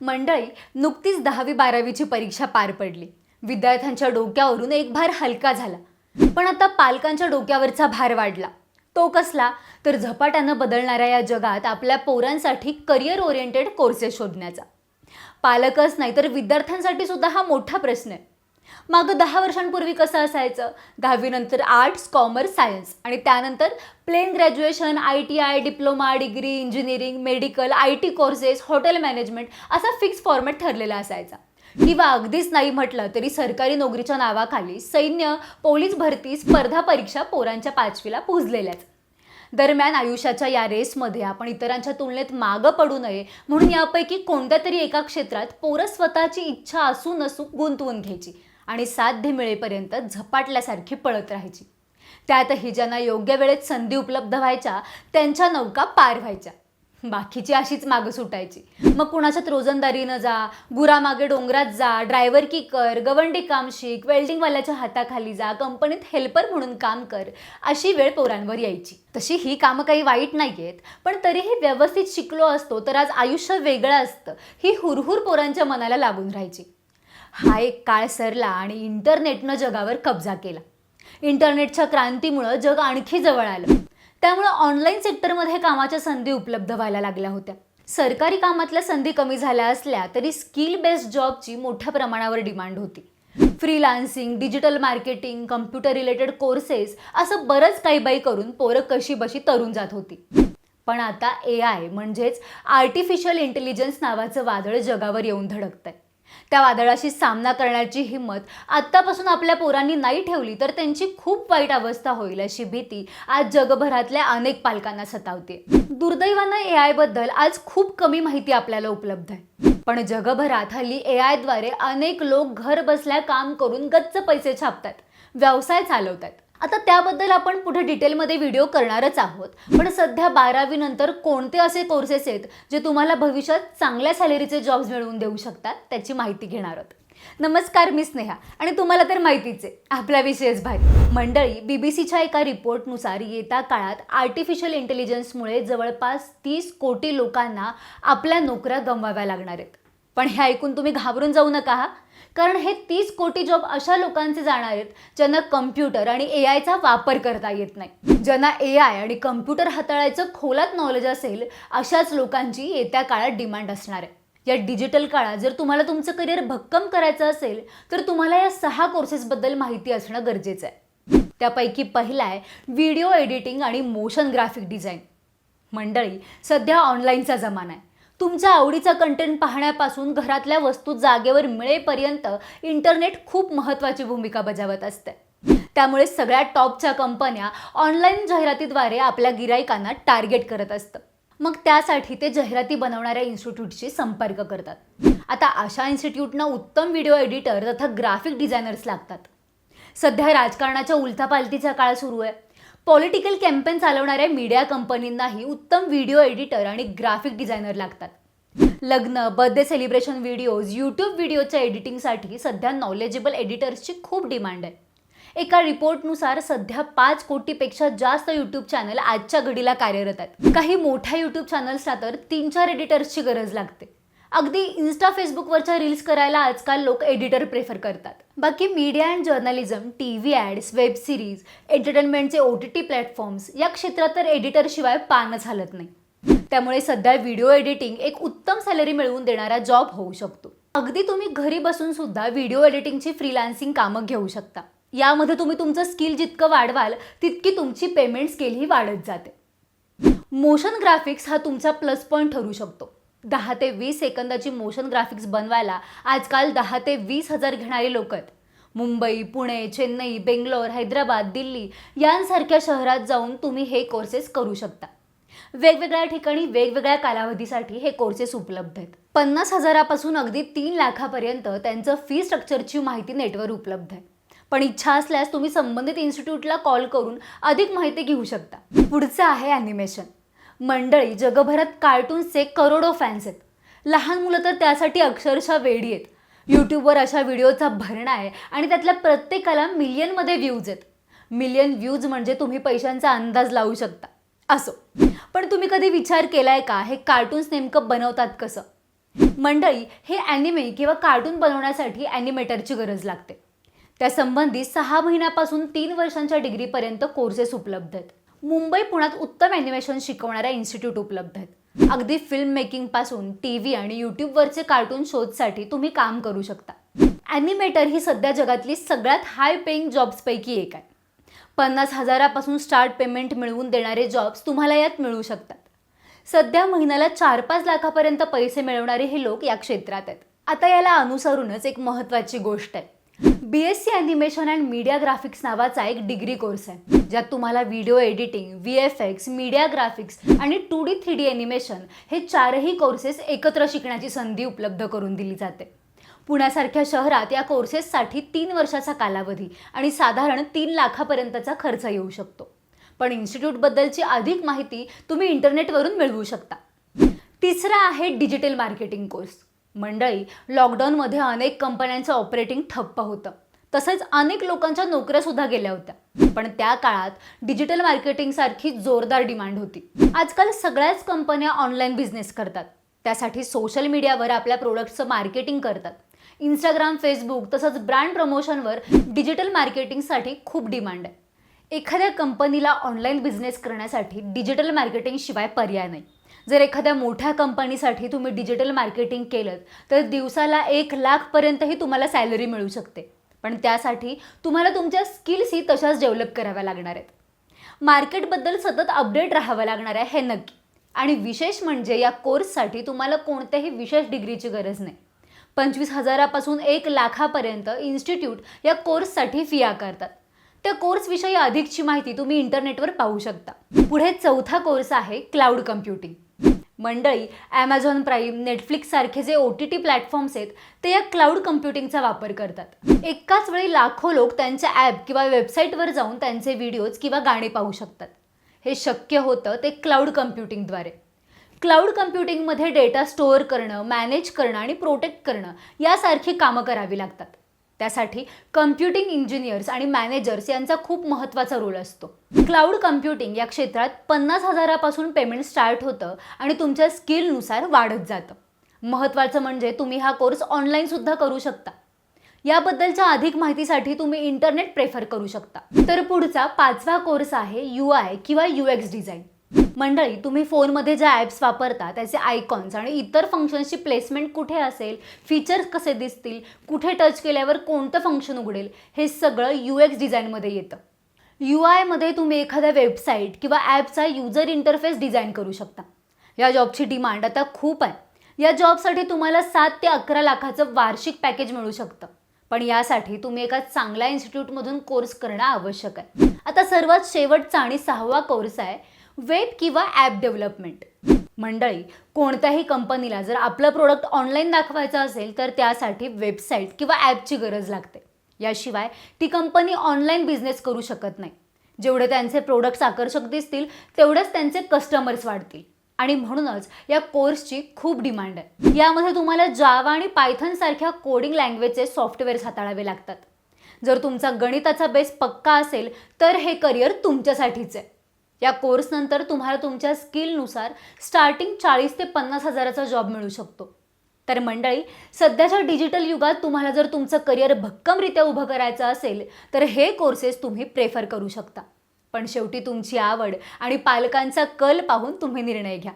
मंडळी नुकतीच दहावी बारावीची परीक्षा पार पडली. विद्यार्थ्यांच्या डोक्यावरून एक भार हलका झाला. पण आता पालकांच्या डोक्यावरचा भार वाढला. तो कसला? तर झपाट्यानं बदलणाऱ्या या जगात आपल्या पोरांसाठी करिअर ओरिएंटेड कोर्सेस शोधण्याचा. पालकच नाही तर विद्यार्थ्यांसाठी सुद्धा हा मोठा प्रश्न आहे. मागं दहा वर्षांपूर्वी कसं असायचं? दहावीनंतर आर्ट्स कॉमर्स सायन्स आणि त्यानंतर plain graduation I T I diploma degree engineering medical I T courses hotel management असा फिक्स फॉर्मॅट ठरलेला असायचा. किंवा अगदीच नाही म्हटलं तरी सरकारी नोकरीच्या नावाखाली सैन्य पोलीस भरती स्पर्धा परीक्षा पोरांच्या पाचवीला पोहोचलेल्याच. दरम्यान आयुष्याच्या या रेसमध्ये आपण इतरांच्या तुलनेत मागं पडू नये म्हणून यापैकी कोणत्या तरी एका क्षेत्रात पोरं स्वतःची इच्छा असू नसू गुंतवून घ्यायची. आणि साध्य मिळेपर्यंत झपाटल्यासारखी पळत राहायची. त्यातही ज्यांना योग्य वेळेत संधी उपलब्ध व्हायच्या त्यांच्या नौका पार व्हायच्या. बाकीची अशीच मागं सुटायची. मग कुणाच्यात रोजंदारीनं जा गुरामागे डोंगरात जा ड्रायव्हर की कर गवंडी काम शिक वेल्डिंगवाल्याच्या हाताखाली जा कंपनीत हेल्पर म्हणून काम कर अशी वेळ पोरांवर यायची. तशी ही कामं काही वाईट नाही आहेत पण तरीही व्यवस्थित शिकलो असतो तर आज आयुष्य वेगळं असतं ही हुरहुर पोरांच्या मनाला लागून राहायची. हा एक काळ सरला आणि इंटरनेटनं जगावर कब्जा केला. इंटरनेटच्या क्रांतीमुळं जग आणखी जवळ आलं. त्यामुळं ऑनलाईन सेक्टरमध्ये कामाच्या संधी उपलब्ध व्हायला लागल्या होत्या. सरकारी कामातल्या संधी कमी झाल्या असल्या तरी स्किल बेस्ड जॉबची मोठ्या प्रमाणावर डिमांड होती. Freelancing digital marketing computer related courses असं बरंच काही बाई करून पोरं कशी बशी तरुण जात होती. पण आता ए आय म्हणजेच आर्टिफिशियल इंटेलिजन्स नावाचं वादळ जगावर येऊन धडकतंय. त्या वादळाशी सामना करण्याची हिंमत आत्तापासून आपल्या पोरांनी नाही ठेवली तर त्यांची खूप वाईट अवस्था होईल अशी भीती आज जगभरातल्या अनेक पालकांना सतावते दुर्दैवानं ए आयबद्दल आज खूप कमी माहिती आपल्याला उपलब्ध आहे. पण जगभरात हल्ली ए आयद्वारे अनेक लोक घर बसल्या काम करून गच्च पैसे छापतात व्यवसाय चालवतात. आता त्याबद्दल आपण पुढे डिटेलमध्ये व्हिडिओ करणारच आहोत. पण सध्या बारावी नंतर कोणते असे कोर्सेस आहेत जे तुम्हाला भविष्यात चांगल्या सॅलरीचे जॉब्स मिळवून देऊ शकतात त्याची माहिती घेणार आहोत. नमस्कार मी स्नेहा. आणि तुम्हाला तर माहितीच आहे आपला विशेष भारी मंडळी बीबीसीच्या एका रिपोर्टनुसार येत्या काळात आर्टिफिशियल इंटेलिजन्समुळे जवळपास तीस कोटी लोकांना आपल्या नोकऱ्या गमवाव्या लागणार आहेत. पण हे ऐकून तुम्ही घाबरून जाऊ नका हा. कारण हे तीस कोटी जॉब अशा लोकांचे जाणार आहेत ज्यांना कम्प्युटर आणि ए आयचा वापर करता येत नाही. ज्यांना ए आय आणि कम्प्युटर हाताळायचं खोलात नॉलेज असेल अशाच लोकांची येत्या काळात डिमांड असणार आहे. या डिजिटल काळात जर तुम्हाला तुमचं करिअर भक्कम करायचं असेल तर तुम्हाला या सहा कोर्सेसबद्दल माहिती असणं गरजेचं आहे. त्यापैकी पहिला आहे व्हिडिओ एडिटिंग आणि मोशन ग्राफिक डिझाईन मंडळी सध्या ऑनलाईनचा जमाना आहे. तुमच्या आवडीचा कंटेंट पाहण्यापासून घरातल्या वस्तू जागेवर मिळेपर्यंत इंटरनेट खूप महत्त्वाची भूमिका बजावत असते. त्यामुळे सगळ्या टॉपच्या कंपन्या ऑनलाईन जाहिरातीद्वारे आपल्या गिराईकांना टार्गेट करत असतं. मग त्यासाठी ते जाहिराती बनवणाऱ्या इन्स्टिट्यूटशी संपर्क करतात. आता अशा इन्स्टिट्यूटना उत्तम व्हिडिओ एडिटर तथा ग्राफिक डिझायनर्स लागतात. सध्या राजकारणाच्या उलथापालथीचा काळ सुरू आहे. पॉलिटिकल कॅम्पेन चालवणाऱ्या मीडिया कंपनींनाही उत्तम व्हिडिओ एडिटर आणि ग्राफिक डिझायनर लागतात. लग्न बर्थडे सेलिब्रेशन व्हिडिओज यूट्यूब व्हिडिओच्या एडिटिंगसाठी सध्या नॉलेजेबल एडिटर्सची खूप डिमांड आहे. एका रिपोर्टनुसार सध्या पाच कोटीपेक्षा जास्त यूट्यूब चॅनल आजच्या घडीला कार्यरत आहेत. काही मोठ्या यूट्यूब चॅनल्सला तर तीन चार एडिटर्सची गरज लागते. अगदी इन्स्टा फेसबुकवरच्या रील्स करायला आजकाल लोक एडिटर प्रेफर करतात. बाकी media and journalism T V ads web series एंटरटेनमेंटचे O T T platforms या क्षेत्रात तर एडिटरशिवाय पानच हलत नाही. त्यामुळे सध्या व्हिडिओ एडिटिंग एक उत्तम सॅलरी मिळवून देणारा जॉब होऊ शकतो. अगदी तुम्ही घरी बसून सुद्धा व्हिडिओ एडिटिंगची फ्रीलान्सिंग कामं घेऊ शकता. यामध्ये तुम्ही तुमचं स्किल जितकं वाढवाल तितकी तुमची पेमेंट स्किलही वाढत जाते. मोशन ग्राफिक्स हा तुमचा प्लस पॉईंट ठरू शकतो. दहा ते वीस सेकंदाची मोशन ग्राफिक्स बनवायला आजकाल दहा ते वीस हजार घेणारी लोक आहेत. मुंबई पुणे चेन्नई बेंगलोर हैदराबाद दिल्ली यांसारख्या शहरात जाऊन तुम्ही हे कोर्सेस करू शकता. वेगवेगळ्या ठिकाणी वेगवेगळ्या कालावधीसाठी हे कोर्सेस उपलब्ध आहेत. पन्नास हजारापासून अगदी तीन लाखापर्यंत त्यांचं फी स्ट्रक्चरची माहिती नेटवर उपलब्ध आहे. पण इच्छा असल्यास तुम्ही संबंधित इन्स्टिट्यूटला कॉल करून अधिक माहिती घेऊ शकता. पुढचं आहे ॲनिमेशन मंडळी जगभरात कार्टून्सचे करोडो फॅन्स आहेत. लहान मुलं तर त्यासाठी अक्षरशः वेडी आहेत. यूट्यूबवर अशा व्हिडिओचा भरणा आहे आणि त्यातल्या प्रत्येकाला मिलियनमध्ये व्ह्यूज आहेत. मिलियन व्ह्यूज म्हणजे तुम्ही पैशांचा अंदाज लावू शकता. असो. पण तुम्ही कधी विचार केलाय का? हे कार्टून्स नेमकं बनवतात कसं? मंडळी हे ॲनिमे किंवा कार्टून बनवण्यासाठी ॲनिमेटरची गरज लागते. त्यासंबंधी सहा महिन्यापासून तीन वर्षांच्या डिग्रीपर्यंत कोर्सेस उपलब्ध आहेत. मुंबई पुण्यात उत्तम ॲनिमेशन शिकवणाऱ्या इन्स्टिट्यूट उपलब्ध आहेत. अगदी फिल्म मेकिंगपासून टी व्ही आणि यूट्यूबवरचे कार्टून शोजसाठी तुम्ही काम करू शकता. ॲनिमेटर ही सध्या जगातली सगळ्यात हाय पेईंग जॉब्सपैकी एक आहे. पन्नास हजारापासून स्टार्ट पेमेंट मिळवून देणारे जॉब्स तुम्हाला यात मिळू शकतात. सध्या महिन्याला चार पाच लाखापर्यंत पैसे मिळवणारे हे लोक या क्षेत्रात आहेत. आता याला अनुसरूनच एक महत्त्वाची गोष्ट आहे. B S C animation and media graphics नावाचा एक डिग्री कोर्स आहे. ज्यात तुम्हाला video editing V F X media graphics आणि two D three D animation हे चारही कोर्सेस एकत्र शिकण्याची संधी उपलब्ध करून दिली जाते. पुण्यासारख्या शहरात या कोर्सेससाठी तीन वर्षाचा कालावधी आणि साधारण तीन लाखापर्यंतचा खर्च येऊ शकतो. पण इन्स्टिट्यूटबद्दलची अधिक माहिती तुम्ही इंटरनेटवरून मिळवू शकता. तिसरा आहे डिजिटल मार्केटिंग कोर्स मंडळी लॉकडाऊनमध्ये अनेक कंपन्यांचं ऑपरेटिंग ठप्प होतं. तसेच अनेक लोकांच्या नोकऱ्या सुद्धा गेल्या होत्या. पण त्या काळात डिजिटल मार्केटिंग सारखी जोरदार डिमांड होती. आजकाल सगळ्याच कंपन्या ऑनलाईन बिझनेस करतात. त्यासाठी सोशल मीडियावर आपल्या प्रोडक्टचं मार्केटिंग करतात. इंस्टाग्राम फेसबुक तसंच ब्रँड प्रमोशनवर डिजिटल मार्केटिंगसाठी खूप डिमांड आहे. एखाद्या कंपनीला ऑनलाईन बिझनेस करण्यासाठी डिजिटल मार्केटिंग शिवाय पर्याय नाही. जर एखाद्या मोठ्या कंपनीसाठी तुम्ही डिजिटल मार्केटिंग केलं तर दिवसाला एक लाखपर्यंतही तुम्हाला सॅलरी मिळू शकते. पण त्यासाठी तुम्हाला तुमच्या स्किल्सही तशाच डेव्हलप कराव्या लागणार आहेत. मार्केटबद्दल सतत अपडेट राहावं लागणार आहे हे नक्की. आणि विशेष म्हणजे या कोर्ससाठी तुम्हाला कोणत्याही विशेष डिग्रीची गरज नाही. पंचवीस हजारापासून एक लाखापर्यंत इन्स्टिट्यूट या कोर्ससाठी फी आकारतात. त्या कोर्सविषयी अधिकची माहिती तुम्ही इंटरनेटवर पाहू शकता. पुढे चौथा कोर्स आहे क्लाउड कम्प्युटिंग मंडळी ॲमेझॉन प्राईम नेटफ्लिक्स सारखे जे ओ टी टी प्लॅटफॉर्म्स आहेत ते या क्लाउड कम्प्युटिंगचा वापर करतात. एकाच वेळी लाखो लोक त्यांच्या ॲप किंवा वेबसाईटवर जाऊन त्यांचे व्हिडिओज किंवा गाणे पाहू शकतात. हे शक्य होतं ते क्लाउड कम्प्युटिंगद्वारे क्लाउड कम्प्युटिंगमध्ये डेटा स्टोअर करणं मॅनेज करणं आणि प्रोटेक्ट करणं यासारखी कामं करावी लागतात. त्यासाठी कम्प्युटिंग इंजिनियर्स आणि मॅनेजर्स यांचा खूप महत्त्वाचा रोल असतो. क्लाउड कम्प्युटिंग या क्षेत्रात पन्नास हजारापासून पेमेंट स्टार्ट होतं आणि तुमच्या स्किलनुसार वाढत जातं. महत्त्वाचं म्हणजे तुम्ही हा कोर्स ऑनलाईनसुद्धा करू शकता. याबद्दलच्या अधिक माहितीसाठी तुम्ही इंटरनेट प्रेफर करू शकता. तर पुढचा पाचवा कोर्स आहे यू आय किंवा यू एक्स डिझाईन मंडळी तुम्ही फोनमध्ये ज्या ॲप्स वापरता त्याचे आयकॉन्स आणि इतर फंक्शन्सची प्लेसमेंट कुठे असेल फीचर्स कसे दिसतील कुठे टच केल्यावर कोणतं फंक्शन उघडेल हे सगळं यू एक्स डिझाईनमध्ये येतं. यू आयमध्ये तुम्ही एखाद्या वेबसाईट किंवा ॲपचा युजर इंटरफेस डिझाईन करू शकता. या जॉबची डिमांड आता खूप आहे. या जॉबसाठी तुम्हाला सात ते अकरा लाखाचं वार्षिक पॅकेज मिळू शकतं. पण यासाठी तुम्ही एका चांगल्या इन्स्टिट्यूटमधून कोर्स करणं आवश्यक आहे. आता सर्वात शेवटचा आणि सहावा कोर्स आहे वेब किंवा ॲप डेव्हलपमेंट. मंडळी कोणत्याही कंपनीला जर आपलं प्रोडक्ट ऑनलाईन दाखवायचं असेल तर त्यासाठी वेबसाईट किंवा ॲपची गरज लागते. याशिवाय ती कंपनी ऑनलाईन बिझनेस करू शकत नाही. जेवढे त्यांचे प्रोडक्ट्स आकर्षक दिसतील तेवढेच त्यांचे कस्टमर्स वाढतील. आणि म्हणूनच या कोर्सची खूप डिमांड आहे. यामध्ये तुम्हाला जावा आणि पायथन सारख्या कोडिंग लँग्वेजचे सॉफ्टवेअर्स हाताळावे लागतात. जर तुमचा गणिताचा बेस पक्का असेल तर हे करिअर तुमच्यासाठीच आहे. या कोर्सनंतर तुम्हाला तुमच्या स्किलनुसार स्टार्टिंग चाळीस ते पन्नास हजाराचा जॉब मिळू शकतो. तर मंडळी सध्याच्या डिजिटल युगात तुम्हाला जर तुमचं करिअर भक्कमरित्या उभं करायचं असेल तर हे कोर्सेस तुम्ही प्रेफर करू शकता. पण शेवटी तुमची आवड आणि पालकांचा कल पाहून तुम्ही निर्णय घ्या.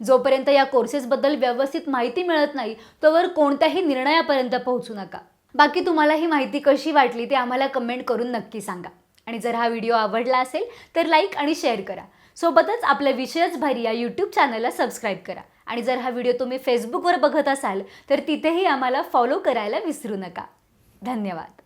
जोपर्यंत या कोर्सेसबद्दल व्यवस्थित माहिती मिळत नाही तोवर कोणत्याही निर्णयापर्यंत पोहोचू नका. बाकी तुम्हाला ही माहिती कशी वाटली ते आम्हाला कमेंट करून नक्की सांगा. आणि जर हा व्हिडिओ आवडला असेल तर लाईक आणि शेअर करा. सोबतच आपल्या विषयच भारी या यूट्यूब चॅनलला सबस्क्राईब करा. आणि जर हा व्हिडिओ तुम्ही फेसबुकवर बघत असाल तर तिथेही आम्हाला फॉलो करायला विसरू नका. धन्यवाद.